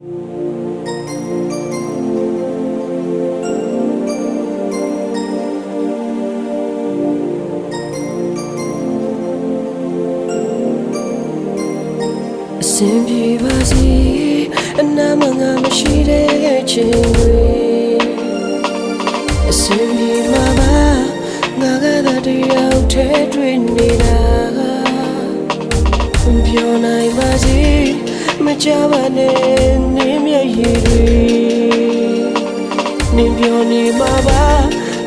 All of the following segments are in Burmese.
အစင်ပြေပါစေအနာမငါမရှိတဲ့ချိန်တွေအစင်ပြေမှာပါငါကသာတယောက်ထဲတွေ့နေတာပြောနိုင်ပါစေမကြပါနဲ့နေမျက်ရ ည်တွေနင်ပြောနေမှာပါ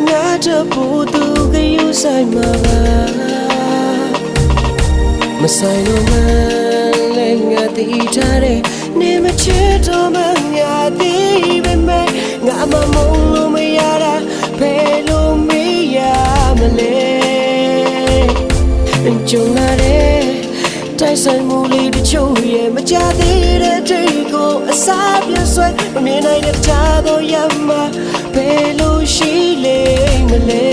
ငါတပူသူကယူဆိုင်မှာပါမဆိုင်လို့မလည်းငါတည်ထားတယ်နေမချစ်တော့မှငါတည်ပဲမဲ့ငါမမုန်းလို့မရတာဘယ်လိုမေးရမလဲကြုံလာတဲ့တိုက်ဆိုင်မှုလေးတချို့ရဲ့မကြသေးတဲ့ဒိတ်ကိုအစားပြဆွဲ မမြင်နိုင်တဲ့တခြားသောရမှာဘယ်လိုရှိလိမ့်မလဲ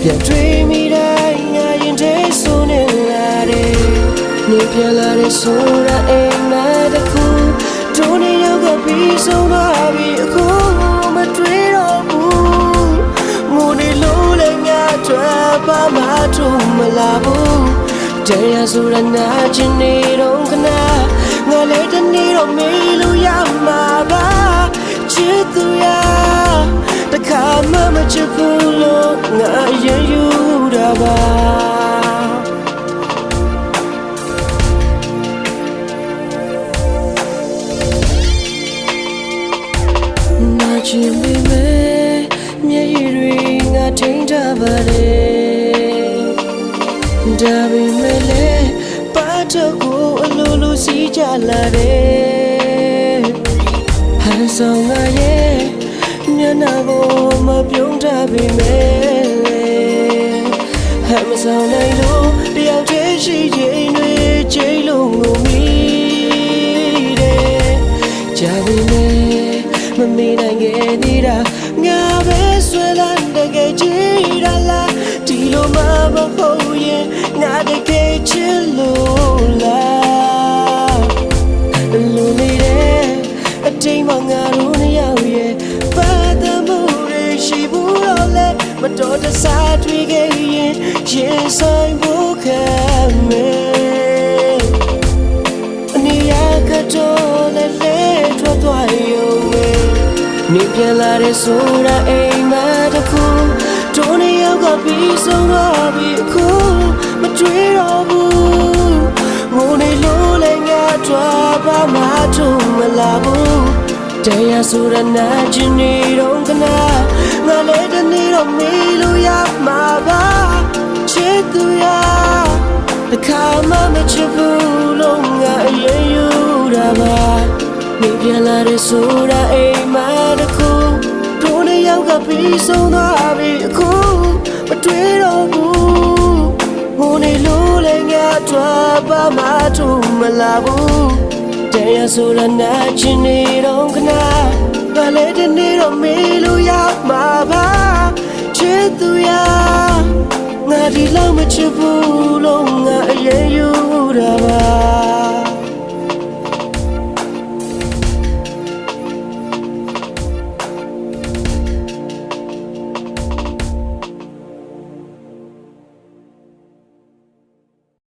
ပြန်တွေ့မိတိုင်းငါရင်ထဲဆိုနေလာတယ်နေပြန်လာတဲ့ဆိုတာအိမ်မက်တစ်ခုဒုနေရောက်ကပြီးဆုံးသွားပြီအခုမတွေ့တော့ဘူးငိုနေလို့လည်းငါထွက်ပါမထုံမလာဘူးတရားဆိုတာနာချင်နေတော့ခဏငါလည်း တနေ့တော့မေးလို့ရမှာပါချစ်သူရတခါမှမချစ်ဘူးလို့ငါရင်ယူတာပါနာချင်ပေမဲ့မျက်ရည်တွေငါထိန်းထားပါတယ်ဒါပေမဲ့လည်းပတ်တော့ကိုအလိုလိုစီးကြလာတယ်ဟန် ဆောင်ငါရဲ့မျက်နှာကိုမပြုံးထားပေမဲ့ဟန်မဆောင်နိုင်လို့ မတော်တဆတွေ့ခဲ့ရင်ရင်ဆိုင်ဖို့ခံမယ်အနေရကတော့လေလေထွက်သွားရုံပဲနေပြန်လာတဲ့ဆိုတာအိမ်မက်တစ်ခုတို့နှစ်ယောက်ကပြီးဆုံးသွားပြီအခုမတွေ့တော့ဘူးငိုနေလို့လည်းငါထွက်ပါမထုံမလာဘူးတရားဆိုရနာချင်နေတော့ကနာငါလည်း တနေ့တော့မေးလို့ရမှာပါချစ်သူရတခါမှမချစ်ဘူးလို့ငါအရင်ယူတာပါနေပြန်လာတဲ့ဆိုတာအိမ်မက်တစ်ခုတို့ ချစ်သူရငါဒီလောက်မချစ်ဘူးလို့ငါအရင်ယူ